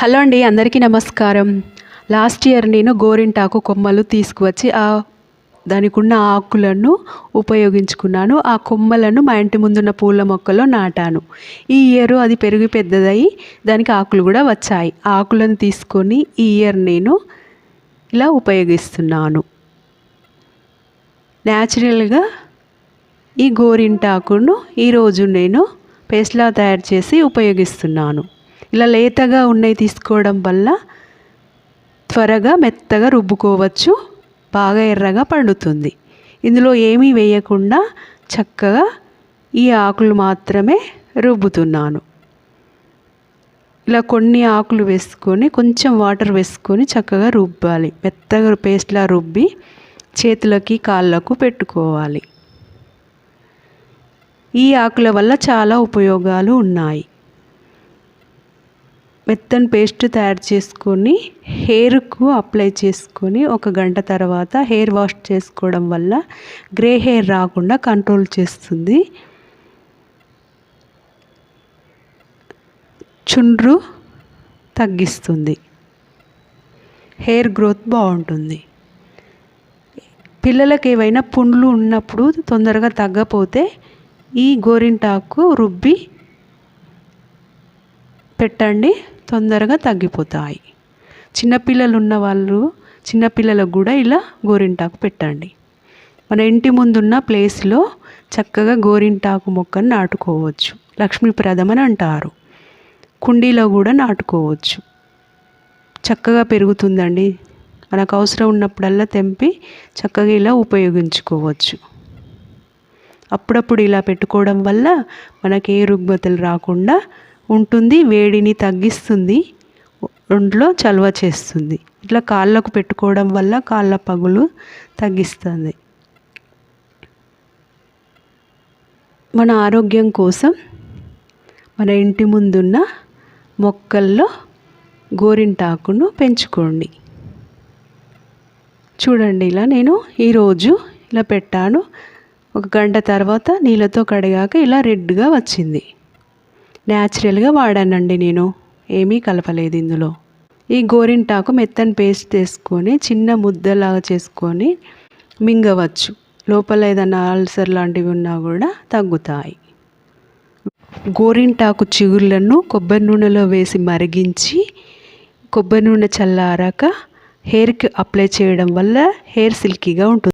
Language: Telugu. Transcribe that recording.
హలో అండి అందరికీ నమస్కారం. లాస్ట్ ఇయర్ నేను గోరింటాకు కొమ్మలు తీసుకువచ్చి ఆ దానికి ఉన్న ఆకులను ఉపయోగించుకున్నాను. ఆ కొమ్మలను మా ఇంటి ముందున్న పూల మొక్కలో నాటాను. ఈ ఇయర్ అది పెరిగి పెద్దదయ్యి దానికి ఆకులు కూడా వచ్చాయి. ఆ ఆకులను తీసుకొని ఈ ఇయర్ నేను ఇలా ఉపయోగిస్తున్నాను. న్యాచురల్గా ఈ గోరింటాకును ఈరోజు నేను పేస్ట్లా తయారు చేసి ఉపయోగిస్తున్నాను. ఇలా లేతగా ఉన్నవి తీసుకోవడం వల్ల త్వరగా మెత్తగా రుబ్బుకోవచ్చు బాగా ఎర్రగా పండుతుంది. ఇందులో ఏమీ వేయకుండా చక్కగా ఈ ఆకులు మాత్రమే రుబ్బుతున్నాను. ఇలా కొన్ని ఆకులు వేసుకొని కొంచెం వాటర్ వేసుకొని చక్కగా రుబ్బాలి. మెత్తగా పేస్ట్లా రుబ్బి చేతులకి కాళ్ళకు పెట్టుకోవాలి. ఈ ఆకుల వల్ల చాలా ఉపయోగాలు ఉన్నాయి. మెత్తని పేస్ట్ తయారు చేసుకొని హెయిర్కు అప్లై చేసుకొని ఒక గంట తర్వాత హెయిర్ వాష్ చేసుకోవడం వల్ల గ్రే హెయిర్ రాకుండా కంట్రోల్ చేస్తుంది. చుండ్రు తగ్గిస్తుంది. హెయిర్ గ్రోత్ బాగుంటుంది. పిల్లలకి ఏవైనా పుండ్లు ఉన్నప్పుడు తొందరగా తగ్గపోతే ఈ గోరింటాకు రుబ్బి పెట్టండి తొందరగా తగ్గిపోతాయి. చిన్నపిల్లలు ఉన్న వాళ్ళు చిన్నపిల్లలకు కూడా ఇలా గోరింటాకు పెట్టండి. మన ఇంటి ముందున్న ప్లేస్లో చక్కగా గోరింటాకు మొక్కను నాటుకోవచ్చు. లక్ష్మీప్రదం అని అంటారు. కుండీలో కూడా నాటుకోవచ్చు. చక్కగా పెరుగుతుందండి. మనకు అవసరం ఉన్నప్పుడల్లా తెంపి చక్కగా ఇలా ఉపయోగించుకోవచ్చు. అప్పుడప్పుడు ఇలా పెట్టుకోవడం వల్ల మనకి ఏ రుగ్మతలు రాకుండా ఉంటుంది వేడిని తగ్గిస్తుంది ఒంట్లో చలువ చేస్తుంది. ఇట్లా కాళ్ళకు పెట్టుకోవడం వల్ల కాళ్ళ పగులు తగ్గిస్తుంది. మన ఆరోగ్యం కోసం మన ఇంటి ముందున్న మొక్కల్లో గోరింటాకును పెంచుకోండి. చూడండి ఇలా నేను ఈరోజు ఇలా పెట్టాను. ఒక గంట తర్వాత నీళ్ళతో కడిగాక ఇలా రెడ్గా వచ్చింది. న్యాచురల్గా వాడానండి నేను. ఏమీ కలపలేదు ఇందులో. ఈ గోరింటాకు మెత్తని పేస్ట్ చేసుకొని చిన్న ముద్దలాగా చేసుకొని మింగవచ్చు. లోపల ఏదైనా అల్సర్ లాంటివి ఉన్నా కూడా తగ్గుతాయి. గోరింటాకు చిగుర్లను కొబ్బరి నూనెలో వేసి మరిగించి కొబ్బరి నూనె చల్లారాక హెయిర్కి అప్లై చేయడం వల్ల హెయిర్ సిల్కీగా ఉంటుంది.